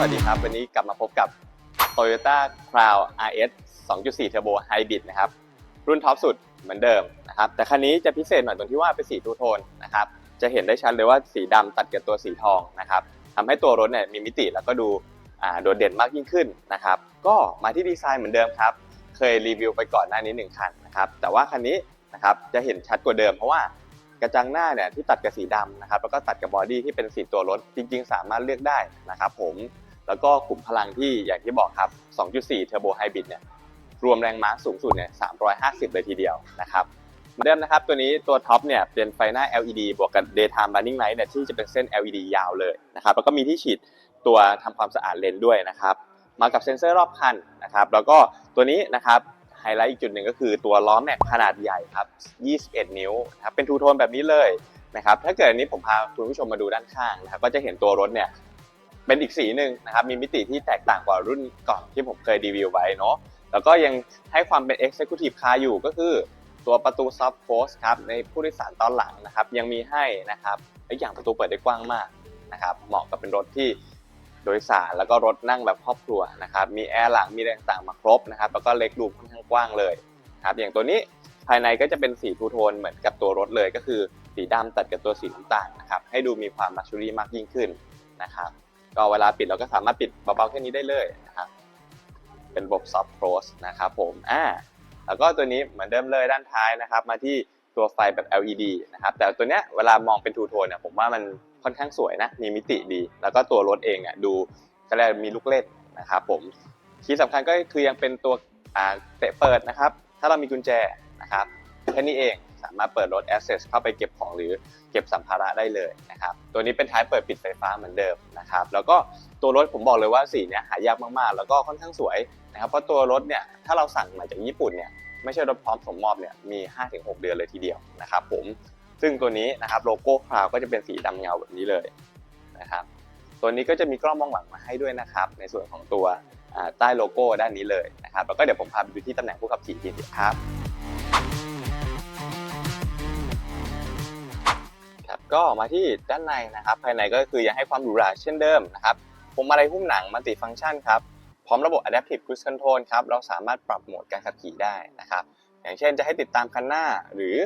สวัสดีครับ วันนี้กลับมาพบกับ Toyota Crown RS 2.4 Turbo Hybrid นะครับ รุ่นท็อปสุดเหมือนเดิมนะครับ แต่คันนี้จะพิเศษหน่อยตรงที่ว่าเป็นสีทูโทนนะครับ จะเห็นได้ชัดเลยว่าสีดำตัดกับตัวสีทองนะครับทำให้ตัวรถเนี่ยมีมิติแล้วก็ดูโดดเด่นมากยิ่งขึ้นนะครับ ก็มาที่ดีไซน์เหมือนเดิมครับ เคยรีวิวไปก่อนหน้านี้หนึ่งคันนะครับ แต่ว่าคันนี้นะครับจะเห็นชัดกว่าเดิมเพราะว่ากระจังหน้าเนี่ยที่ตัดกับสีดำนะครับแล้วก็ตัดกับบอดี้ที่เป็นสีตัวรถจริง ๆ สามารถเลือกได้นะครับผม แล้วก็ขุมพลังที่อย่างที่บอกครับ 2.4 Turbo Hybrid เนี่ยรวมแรงม้าสูงสุดเนี่ย350 เลยทีเดียวนะครับเหมือนเดิมนะครับตัวนี้ตัวท็อปเนี่ยเป็นไฟหน้า LED บวกกับ daytime running light เนี่ยที่จะเป็นเส้น LED ยาวเลยนะครับแล้วก็มีที่ฉีดตัวทำความสะอาดเลนด้วยนะครับมากับเซ็นเซอร์รอบคันนะครับแล้วก็ตัวนี้นะครับไฮไลท์อีกจุดหนึ่งก็คือตัวล้อแม็กขนาดใหญ่ครับ 21 นิ้วนะครับเป็นทูโทนแบบนี้เลยนะครับถ้าเกิดอันนี้ผมพาคุณผู้ชมมาดูด้านข้างนะครับก็จะเห็นตัวรถเนี่ย เป็นอีกสีหนึ่งนะครับมีมิติที่แตกต่างกว่ารุ่นก่อนที่ผมเคยรีวิวไว้เนาะแล้วก็ยังให้ความเป็น Executive Car อยู่ก็คือ ตัวประตู Soft Close ครับในผู้โดยสารตอนหลังนะครับยังมีให้นะครับและอย่างประตูเปิดได้กว้างมากนะครับเหมาะกับเป็นรถที่โดยสารแล้วก็รถนั่งแบบครอบครัวนะครับมีแอร์หลังมีอะไรต่างๆมาครบนะครับแล้วก็เล็กรูมค่อนข้างกว้างเลยครับอย่างตัวนี้ภายในก็จะเป็นสีทูโทนเหมือนกับตัวรถเลยก็คือสีดำตัดกับตัวสีน้ำตาลนะครับให้ดูมีความลักชัวรี่มากยิ่งขึ้นนะครับ ก็เวลาปิดเราก็สามารถปิดเบาๆแค่นี้ได้เลยนะครับเป็นระบบ soft close นะครับผมอ่าแล้วก็ตัวนี้เหมือนเดิมเลยด้านท้ายนะครับ มาที่ตัวไฟแบบ LED นะครับแต่ตัวเนี้ยเวลามองเป็นทูโทนเนี่ยผมว่ามันค่อนข้างสวยนะมีมิติดี แล้วก็ตัวรถเองเนี่ยดูก็เลยกมีลูกเล่นนะครับผมที่สำคัญก็คือยังเป็นตัวเตะเปิดนะครับ ถ้าเรามีกุญแจนะครับแค่นี้เอง สามารถเปิดรถ Access เข้าไปเก็บของหรือเก็บสัมภาระได้เลยนะครับ ตัวนี้เป็นท้ายเปิดปิดไฟฟ้าเหมือนเดิมนะครับ แล้วก็ตัวรถผมบอกเลยว่าสีเนี้ยหายากมากๆ แล้วก็ค่อนข้างสวยนะครับเพราะตัวรถเนี่ยถ้าเราสั่งมาจากญี่ปุ่นเนี่ยไม่ใช่รถพร้อมส่งมอบเนี่ยมี 5-6 เดือนเลยทีเดียวนะครับผมซึ่งตัวนี้นะครับโลโก้คราวก็จะเป็นสีดำเงาแบบนี้เลยนะครับตัวนี้ก็จะมีกล้องมองหลังมาให้ด้วยนะครับ ในส่วนของตัวใต้โลโก้ด้านนี้เลยนะครับแล้วก็เดี๋ยวผมพาไปดูที่ตำแหน่งผู้ขับขี่ทีเดียวครับ ก็มาที่ด้านในนะครับ ภายในก็คือยังให้ความหรูหราเช่นเดิมนะครับพวงมาลัยหุ้มหนังมัลติฟังก์ชันครับ พร้อมระบบ Adaptive Cruise Control ครับ เราสามารถปรับโหมดการขับขี่ได้นะครับ อย่างเช่นจะให้ติดตามคันหน้า หรือ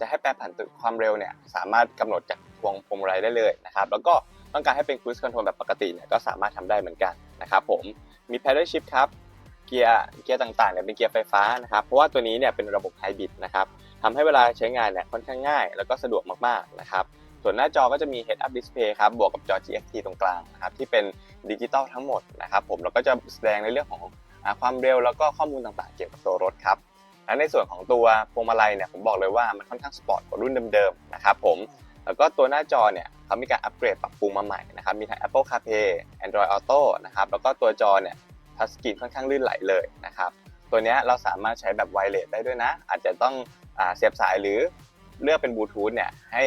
จะให้แปรผันตัวความเร็วเนี่ยสามารถกำหนดจากพวงพวงมาลัยได้เลยนะครับ แล้วก็ต้องการให้เป็น Cruise Control แบบปกติเนี่ยก็สามารถทำได้เหมือนกันนะครับผม มี Paddle Shift ครับ เกียร์เกียร์ต่างๆเนี่ยเป็นเกียร์ไฟฟ้านะครับ เพราะว่าตัวนี้เนี่ยเป็นระบบไฮบริดนะครับทำให้เวลาใช้งานเนี่ยค่อนข้างง่าย แล้วก็สะดวกมากๆนะครับ ส่วนหน้าจอก็จะมี Head Up Display ครับ บวกกับจอ TFT ตรงกลางนะครับที่เป็นดิจิตอลทั้งหมดนะครับผมแล้วก็จะแสดงในเรื่องของอความเร็วแล้วก็ข้อมูลต่างๆ เกี่ยวกับตัวรถครับและในส่วนของตัวพวงมาลัยเนี่ยผมบอกเลยว่ามันค่อนข้างสปอร์ตกว่ารุ่นเดิมๆนะครับผมแล้วก็ตัวหน้าจอเนี่ยเขามีการอัปเกรดปรับปรุงมาใหม่นะครับมีทั้ง Apple CarPlay Android Auto นะครับแล้วก็ตัวจอเนี่ยทัชสกรีนค่อนข้างลื่นไหลเลยนะครับตัวนี้เราสามารถใช้แบบไวเลสได้ด้วยนะ อาจจะต้องอเสียบสายหรือเลือกเป็นบลูทูธเนี่ยให้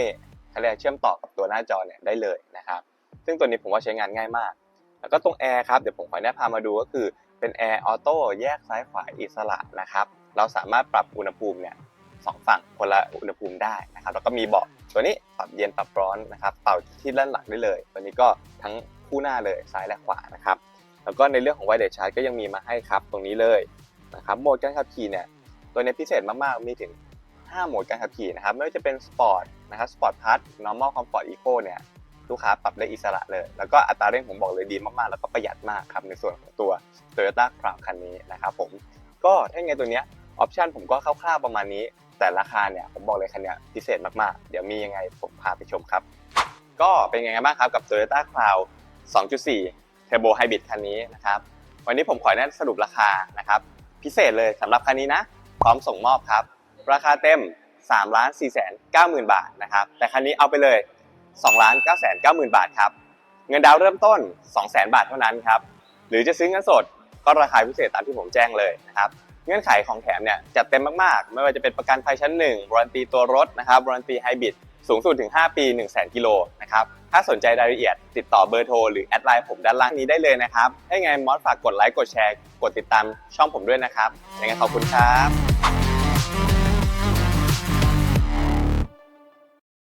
เขาเรียกเชื่อมต่อกับตัวหน้าจอเนี่ยได้เลยนะครับ ซึ่งตัวนี้ผมว่าใช้งานง่ายมาก แล้วก็ตรงแอร์ครับเดี๋ยวผมขอแนะพามาดูก็คือเป็นแอร์ออโต้แยกซ้ายขวาอิสระนะครับเราสามารถปรับอุณหภูมิเนี่ยสองฝั่งคนละอุณหภูมิได้นะครับแล้วก็มีเบาะตัวนี้ปรับเย็นปรับร้อนนะครับเป่าที่ด้านหลังได้เลย ตัวนี้ก็ทั้งคู่หน้าเลยซ้ายและขวานะครับแล้วก็ในเรื่องของไวเลสชาร์จก็ยังมีมาให้ครับตรงนี้เลยนะครับโหมดการขับขี่เนี่ยตัวนี้พิเศษมากๆมีถึง 5 โหมดการขับขี่นะครับไม่ว่าจะเป็นสปอร์ต นะครับสปอร์ตพาร์ท normal comfort eco เนี่ยลูกค้าปรับได้อิสระเลย แล้วก็อัตราเร่งผมบอกเลยดีมากๆ แล้วก็ประหยัดมากครับ ในส่วนของตัว Toyota Crown คันนี้นะครับผมก็ถ้าไงตัวเนี้ยออปชันผมก็คร่าวๆประมาณนี้ แต่ราคาเนี่ยผมบอกเลยคันเนี้ยพิเศษมากๆ เดี๋ยวมียังไงผมพาไปชมครับ ก็เป็นยังไงบ้างครับกับ Toyota Crown 2.4 Turbo Hybrid คันนี้นะครับวันนี้ผมขอแนะสรุปราคานะครับพิเศษเลยสำหรับคันนี้นะพร้อมส่งมอบครับ ราคาเต็ม 3ล้าน4แสน9หมื่นบาทนะครับแต่คันนี้เอาไปเลย2ล้าน9แสน9หมื่นบาทครับเงินดาวน์เริ่มต้น2แสนบาทเท่านั้นครับหรือจะซื้อเงินสดก็ราคาพิเศษตามที่ผมแจ้งเลยนะครับเงื่อนไขของแถมเนี่ยจัดเต็มมากๆ ไม่ว่าจะเป็นประกันภัยชั้น1วารันตีตัวรถนะครับวารันตีไฮบริดสูงสุดถึง 5 ปี 1 0 0 0 0 0กิโลนะครับ ถ้าสนใจรายละเอียด ติดต่อเบอร์โทร หรือแอดไลน์ผมด้านล่างนี้ได้เลยนะครับให้ไงมอสฝากกดไลค์ กดแชร์ กดติดตามช่องผมด้วยนะครับยังไงขอบคุณครับ